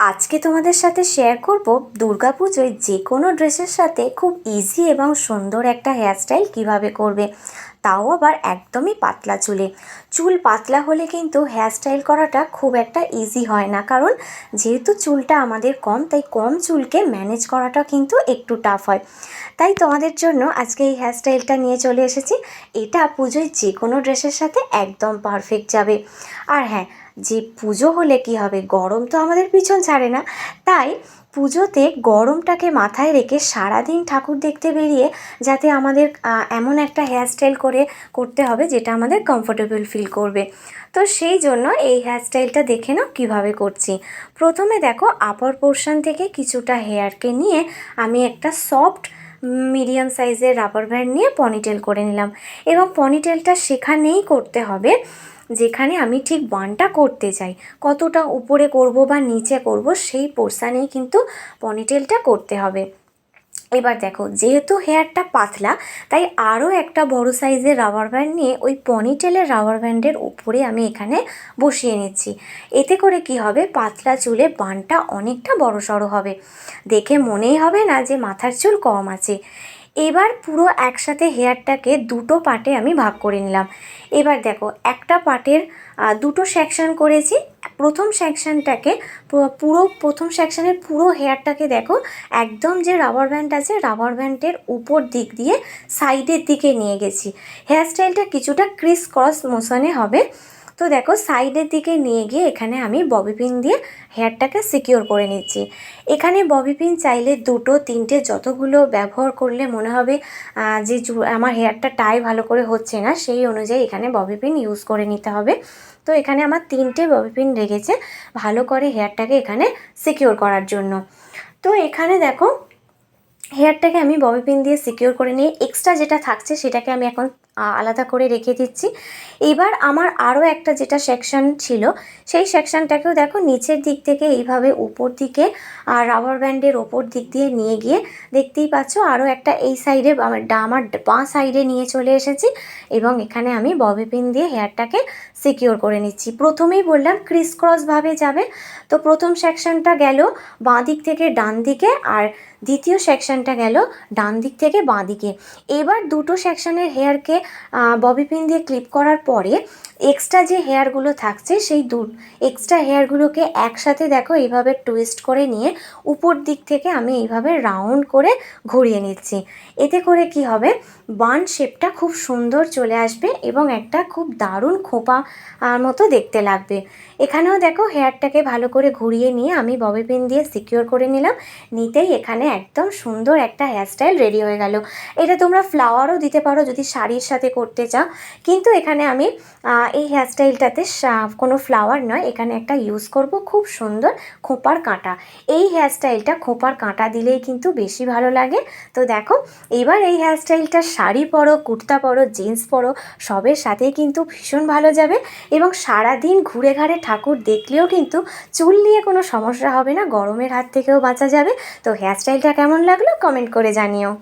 আজকে তোমাদের সাথে শেয়ার করব দুর্গাপুজোয় যে কোনো ড্রেসের সাথে খুব ইজি এবং সুন্দর একটা হেয়ারস্টাইল কীভাবে করবে। তাও আবার একদমই পাতলা চুলে। চুল পাতলা হলে কিন্তু হেয়ারস্টাইল করাটা খুব একটা ইজি হয় না। কারণ যেহেতু চুলটা আমাদের কম, তাই কম চুলকে ম্যানেজ করাটা কিন্তু একটু টাফ হয়। তাই তোমাদের জন্য আজকে এই হেয়ারস্টাইলটা নিয়ে চলে এসেছি। এটা পুজোয় যে কোনো ড্রেসের সাথে একদম পারফেক্ট যাবে। আর হ্যাঁ যে পুজো হলে কি হবে? গরম তো আমাদের পিছন ছাড়ে না। তাই পুজোতে গরমটাকে মাথায় রেখে সারাদিন ঠাকুর দেখতে বেরিয়ে যাতে আমাদের এমন একটা হেয়ারস্টাইল করে করতে হবে যেটা আমাদের কমফোর্টেবল ফিল করবে। তো সেই জন্য এই হেয়ারস্টাইলটা দেখে নাও কীভাবে করছি। প্রথমে দেখো আপার পোর্শন থেকে কিছুটা হেয়ারকে নিয়ে আমি একটা সফট মিডিয়াম সাইজের রাবার ব্যান্ড নিয়ে পনিটেল করে নিলাম। এবং পনিটেলটা সেখানেই করতে হবে যেখানে আমি ঠিক বানটা করতে চাই, কতটা উপরে করব বা নিচে করব, সেই পোর্শানেই কিন্তু পনিটেলটা করতে হবে। এবার দেখো, যেহেতু হেয়ারটা পাতলা, তাই আরও একটা বড় সাইজের রাবার ব্যান্ড নিয়ে ওই পনিটেলের রাবার ব্যান্ডের উপরে আমি এখানে বসিয়ে নিচ্ছি। এতে করে কি হবে? পাতলা চুলে বানটা অনেকটা বড় সড়ো হবে। দেখে মনেই হবে না যে মাথার চুল কম আছে। এবার পুরো একসাথে হেয়ারটাকে দুটো পার্টে আমি ভাগ করে নিলাম। এবার দেখো, একটা পার্টের দুটো সেকশন করেছি। প্রথম সেকশনটাকে পুরো প্রথম সেকশনের পুরো হেয়ারটাকে দেখো, একদম যে রাবার ব্যান্ড আছে রাবার ব্যান্ডের উপর দিক দিয়ে সাইডের দিকে নিয়ে গেছি। হেয়ারস্টাইলটা কিছুটা ক্রিস ক্রস মোশনে হবে। তো দেখো সাইডের দিকে নিয়ে গিয়ে এখানে আমি ববি পিন দিয়ে হেয়ারটাকে সিকিওর করে নিচ্ছি। এখানে ববি পিন চাইলে দুটো, তিনটে যতগুলো ব্যবহার করলে মনে হবে যে আমার হেয়ারটা টাই ভালো করে হচ্ছে না, সেই অনুযায়ী এখানে ববি পিন ইউজ করে নিতে হবে। তো এখানে আমার তিনটে ববি পিন লেগেছে ভালো করে হেয়ারটাকে এখানে সিকিওর করার জন্য। তো এখানে দেখো হেয়ারটাকে আমি ববি পিন দিয়ে সিকিওর করে নিয়ে এক্সট্রা যেটা থাকছে সেটাকে আমি এখন আলাদা করে রেখে দিচ্ছি। এবার আমার আরও একটা যেটা সেকশন ছিল, সেই সেকশনটাকেও দেখো নিচের দিক থেকে এইভাবে উপর দিকে আর রাবার ব্যান্ডের ওপর দিক দিয়ে নিয়ে গিয়ে দেখতেই পাচ্ছ আরও একটা এই সাইডে আমার ডা- আমার বাঁ সাইডে নিয়ে চলে এসেছি এবং এখানে আমি ববি পিন দিয়ে হেয়ারটাকে সিকিওর করে নিচ্ছি। প্রথমেই বললাম ক্রিস ক্রসভাবে যাবে। তো প্রথম সেকশনটা গেল বাঁ দিক থেকে ডান দিকে আর দ্বিতীয় সেকশনটা গেল ডান দিক থেকে বাঁ দিকে। এবার দুটো সেকশনের হেয়ারকে ববি পিন দিয়ে ক্লিপ করার পরে এক্সট্রা যে হেয়ারগুলো থাকছে সেই দু এক্সট্রা হেয়ারগুলোকে একসাথে দেখো এইভাবে টুইস্ট করে নিয়ে উপর দিক থেকে আমি এইভাবে রাউন্ড করে ঘুরিয়ে নিচ্ছি। এতে করে কি হবে? বান শেপটা খুব সুন্দর চলে আসবে এবং একটা খুব দারুণ খোপা মতো দেখতে লাগবে। এখানেও দেখো হেয়ারটাকে ভালো করে ঘুরিয়ে নিয়ে আমি ববি পিন দিয়ে সিকিওর করে নিলাম। নিতেই এখানে একদম সুন্দর একটা হেয়ারস্টাইল রেডি হয়ে গেল। এটা তোমরা ফ্লাওয়ারও দিতে পারো যদি শাড়ির সাথে করতে চাও কিন্তু এখানে আমি এই হেয়ারস্টাইলটাতে শা- কোনো ফ্লাওয়ার নয়, এখানে একটা ইউজ করব খুব সুন্দর খোঁপার কাঁটা। এই হেয়ারস্টাইলটা খোপার কাঁটা দিলেই কিন্তু বেশি ভালো লাগে। তো দেখো, এবার এই হেয়ারস্টাইলটা শাড়ি পরো, কুর্তা পরো জিন্স পরো, সবের সাথেই কিন্তু ভীষণ ভালো যাবে এবং সারা দিন ঘুরে ঘাড়ে ঠাকুর দেখলেও কিন্তু চুল নিয়ে কোনো সমস্যা হবে না, গরমের হাত থেকেও বাঁচা যাবে। তো হেয়ারস্টাইলটা কেমন লাগল? কমেন্ট করে জানিও।